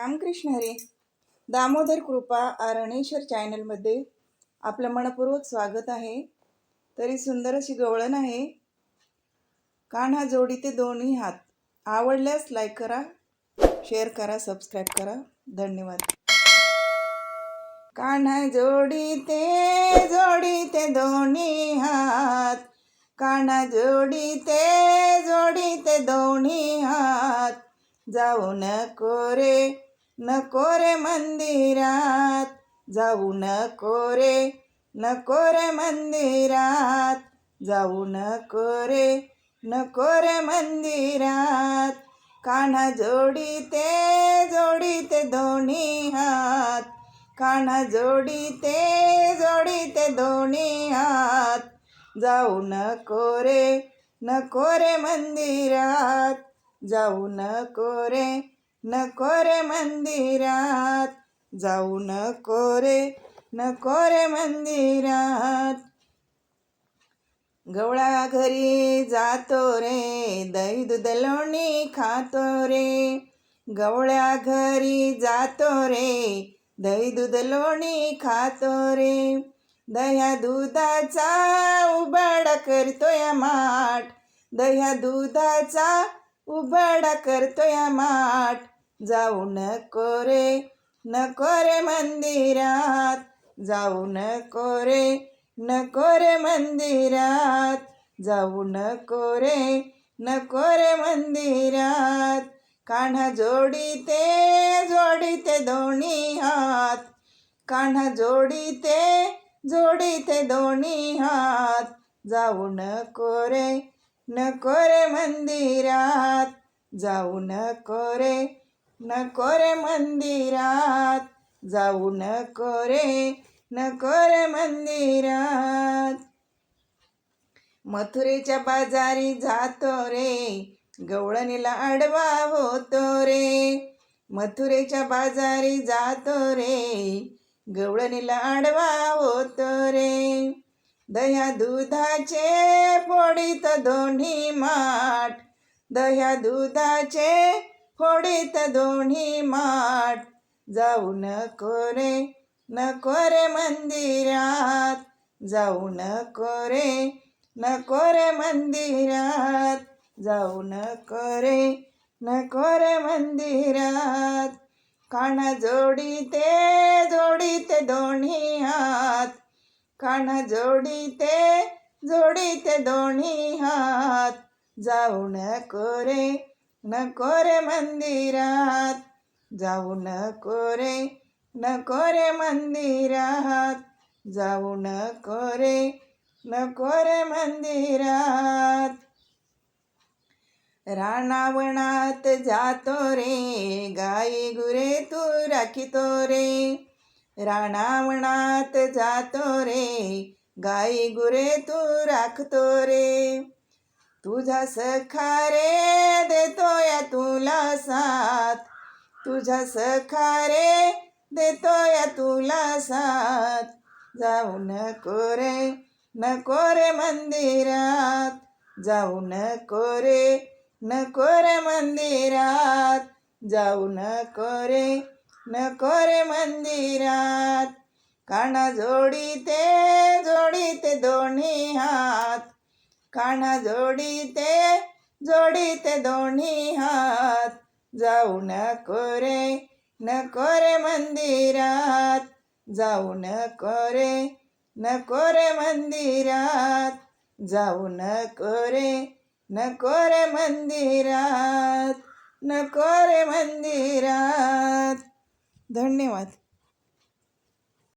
रामकृष्ण हरी दामोदर कृपा आरणेश्वर चॅनलमध्ये आपलं मनपूर्वक स्वागत आहे. तरी सुंदर अशी गवळण आहे. कान्हा जोडी ते दोन्ही हात. आवडल्यास लाईक करा शेअर करा सबस्क्राईब करा. धन्यवाद. कान्हा जोडी ते जोडी ते दोन्ही हात. कान्हा जोडी ते जोडी ते दोन्ही हात. जाऊ नको रे. नको रे मंदिरात. जाऊ नको रे नको रे मंदिरात. जाऊ नको रे नको रे मंदिरात. कान्हा जोडी ते जोडी ते दोन्ही हात. कान्हा जोडी ते जोडी ते दोन्ही हात. जाऊ नको रे नको रे मंदिरात. जाऊ नको रे नको रे मंदिरात. जाऊ नको रे नको रे मंदिरात. गवळा घरी जातो रे दही दूध लोणी खातो रे. गवळ्या घरी जातो रे दही दूध लोणी खातो रे. दह्या दुधाचा उबाडा करतोय माठ. दह्या दुधाचा उबाडा करतोय माठ. जाऊ नको रे नको रे मंदिरात. जाऊ नको रे नको रे मंदिरात. जाऊ नको रे नको रे मंदिरात. कान्हा जोडी ते जोडी ते दोन्ही हात. कान्हा जोडी ते जोडी ते दोन्ही हात. जाऊ नको रे नको रे मंदिरात. जाऊ नको रे नको रे मंदिरात जाऊ नको रे नको रे मंदिरात. मथुरेच्या बाजारी जातो रे गवळणीला आडवा होतो रे. मथुरेच्या बाजारी जातो रे गवळणीला आडवा होतो रे. दह्या दुधाचे फोडीत दोन्ही माठ दह्या दुधाचे फोडीत दोन्ही माठ. जाऊ नको रे नको रे मंदिरात. जाऊ नको रे नको रे मंदिरात. जाऊ नको रे नको रे मंदिरात. कान जोडी ते जोडी ते दोन्ही हात. कान जोडी ते जोडी ते दोन्ही हात. जाऊ नको रे नको रे मंदिरात. जाऊ नको रे नको रे मंदिरात. जाऊ नको रे नको रे मंदिरात. राणावणात जातो रे गाई गुरे तू राखितो रे. रानावणात जातो रे गाई गुरे तू राखतो रे. तुझा सखा रे देतो तुला साथ. तुझा सखा रे देतो तुला साथ. जाऊ नको रे नको रे मंदिरात. जाऊ नको रे नको रे मंदिरात. जाऊ नको रे नको रे मंदिरात. काना जोडी ते जोडी ते दोन्ही हात. काना जोडी ते जोडी ते दोन्ही हात. जाऊ नको रे नको रे मंदिरात. जाऊ नको रे नको रे मंदिरात. जाऊ नको रे नको रे मंदिरात. नको रे मंदिरात. धन्यवाद.